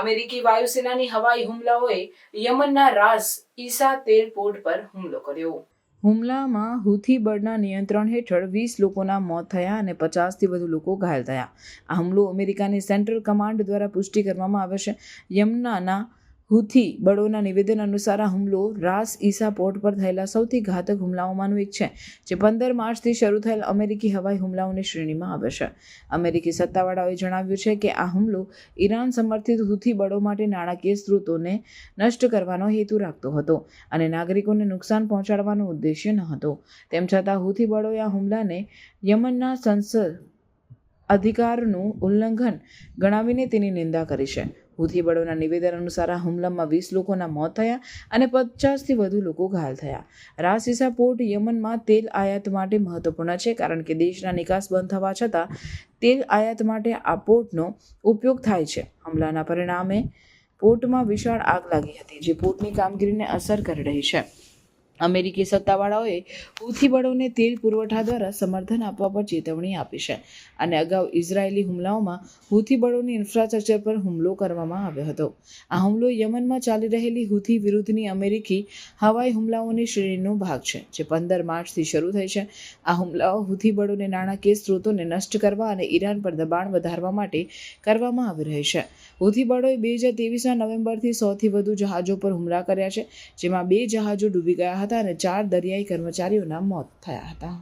અમેરિકી વાયુસેનાની હવાઈ હુમલાઓએ યમનના રાસ ઈસા તેલ પોર્ટ પર હુમલો કર્યો. હુમલામાં હુથી બળના નિયંત્રણ હેઠળ વીસ લોકોના મોત થયા અને પચાસથી વધુ લોકો ઘાયલ થયા. આ હુમલો અમેરિકાની સેન્ટ્રલ કમાન્ડ દ્વારા પુષ્ટિ કરવામાં આવ્યો છે. યમનાના હુથી બળોના નિવેદન અનુસાર આ હુમલો રાસ ઈસા પોર્ટ પર થયેલા સૌથી ઘાતક હુમલાઓમાંનું એક છે, જે પંદર માર્ચથી શરૂ થયેલ અમેરિકી હવાઈ હુમલાઓની શ્રેણીમાં આવે છે. અમેરિકી સત્તાવાળાઓએ જણાવ્યું છે કે આ હુમલો ઈરાન સમર્થિત હુથી બળો માટે નાણાકીય સ્ત્રોતોને નષ્ટ કરવાનો હેતુ રાખતો હતો અને નાગરિકોને નુકસાન પહોંચાડવાનો ઉદ્દેશ્ય ન હતો. તેમ છતાં હુથી બળોએ આ હુમલાને યમનના સંસદ અધિકારનું ઉલ્લંઘન ગણાવીને તેની નિંદા કરી છે. હુથી બળોના નિવેદન અનુસાર આ હુમલામાં વીસ લોકોના મોત થયા અને પચાસથી વધુ લોકો ઘાયલ થયા. રાસીસા પોર્ટ યમનમાં તેલ આયાત માટે મહત્વપૂર્ણ છે કારણ કે દેશના નિકાસ બંધ થવા છતાં તેલ આયાત માટે આ પોર્ટનો ઉપયોગ થાય છે. હુમલાના પરિણામે પોર્ટમાં વિશાળ આગ લાગી હતી, જે પોર્ટની કામગીરીને અસર કરી રહી છે. અમેરિકી સત્તાવાળાઓએ હુથી બળોને તેલ પુરવઠા દ્વારા સમર્થન આપવા પર ચેતવણી આપી છે અને અગાઉ ઇઝરાયેલી હુમલાઓમાં હુથી બળોની ઇન્ફ્રાસ્ટ્રક્ચર પર હુમલો કરવામાં આવ્યો હતો. આ હુમલો યમનમાં ચાલી રહેલી હુથી વિરુદ્ધની અમેરિકી હવાઈ હુમલાઓની શ્રેણીનો ભાગ છે, જે પંદર માર્ચથી શરૂ થઈ છે. આ હુમલાઓ હુથી બળોને નાણાકીય સ્ત્રોતોને નષ્ટ કરવા અને ઈરાન પર દબાણ વધારવા માટે કરવામાં આવી રહી છે. હુથી બળોએ બે હજાર ત્રેવીસના નવેમ્બરથી સૌથી વધુ જહાજો પર હુમલા કર્યા છે, જેમાં બે જહાજો ડૂબી ગયા હતા અને ચાર દરિયાઈ કર્મચારીઓના મોત થયા હતા.